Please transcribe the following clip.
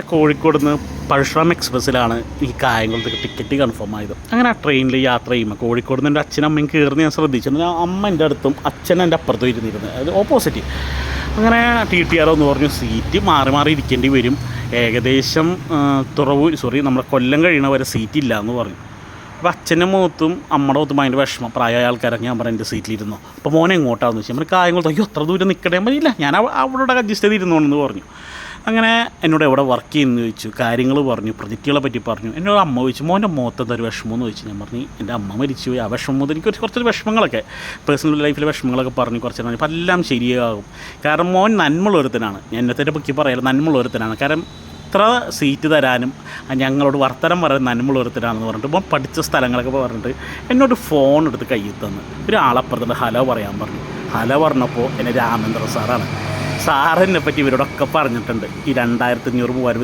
കോഴിക്കോട് നിന്ന് പരശുറാം എക്സ്പ്രസ്സിലാണ് ഈ കായംകുളത്തേക്ക് ticket confirm ആയത്. അങ്ങനെ ആ ട്രെയിനിൽ യാത്ര ചെയ്യുമ്പോൾ കോഴിക്കോട് നിന്ന് എന്റെ അച്ഛനും അമ്മയും കയറുന്ന ഞാൻ ശ്രദ്ധിച്ചു അമ്മ എന്റെ അടുത്തും അച്ഛൻ എന്റെ അപ്പുറത്തും ഇരുന്നിരുന്നത് അതായത് ഓപ്പോസിറ്റ് അങ്ങനെ ടി ടി ആർ എന്ന് പറഞ്ഞു സീറ്റ് മാറി മാറി ഇരിക്കേണ്ടി വരും. ഏകദേശം തുറവ് സോറി നമ്മുടെ കൊല്ലം കഴിയണ വരെ സീറ്റ് ഇല്ല എന്ന് പറഞ്ഞു. അപ്പോൾ അച്ഛന്റെ മുഖത്തും അമ്മയുടെ മുഖത്തും ഭയങ്കര വിഷമം. പ്രായമായ ആൾക്കാരൊക്കെ ഞാൻ പറഞ്ഞു എന്റെ സീറ്റിലിരുന്നു. അപ്പോൾ മോനെ എങ്ങോട്ടാന്ന് വെച്ചാൽ നമ്മൾ കാര്യങ്ങൾ അയ്യോ അത്ര ദൂരം നിൽക്കണേ പറ്റില്ല ഞാൻ അവ- അവിടെ അഡ്ജസ്റ്റ് ചെയ്തിരുന്നോണെന്ന് പറഞ്ഞു. അങ്ങനെ എന്നോട് എവിടെ വർക്ക് ചെയ്യുന്നു ചോദിച്ചു കാര്യങ്ങൾ പറഞ്ഞു പ്രൊജക്റ്റുകളെ പറ്റി പറഞ്ഞു. എന്നോട് അമ്മ ചോദിച്ചു മോന്റെ മുഖത്ത് എന്തൊരു വിഷമം എന്ന് ചോദിച്ചു? ഞാൻ പറഞ്ഞു എന്റെ അമ്മ മരിച്ചു പോയി ആ വിഷമം മുതൽ എനിക്ക് കുറച്ച് വിഷമങ്ങളൊക്കെ പേഴ്സണൽ ലൈഫിലെ വിഷമങ്ങളൊക്കെ പറഞ്ഞു കുറച്ച് പറഞ്ഞു അപ്പോൾ എല്ലാം ശരിയാകും. കാരണം മോൻ നന്മ നന്മയുള്ളൊരുത്തനാണ് ഞാൻ എന്നത്തെ പൊക്കി നന്മ നന്മയുള്ളൊരുത്തനാണ് കാരണം ഇത്ര സീറ്റ് തരാനും ഞങ്ങളോട് വർത്തനം പറയുന്ന നന്മ ഒരുത്തരാണെന്ന് പറഞ്ഞിട്ട് ഇപ്പം പഠിച്ച സ്ഥലങ്ങളൊക്കെ പറഞ്ഞിട്ട് എന്നോട് ഫോൺ എടുത്ത് കയ്യിൽ തന്ന് ഒരാളപ്പുറത്തുണ്ട് ഹലോ പറയാൻ പറഞ്ഞു. ഹലോ പറഞ്ഞപ്പോൾ എന്നെ രാമേന്ദ്ര സാറാണ്. സാറിനെ പറ്റി ഇവരോടൊക്കെ പറഞ്ഞിട്ടുണ്ട്. ഈ രണ്ടായിരത്തി അഞ്ഞൂറ് മൂവായിരം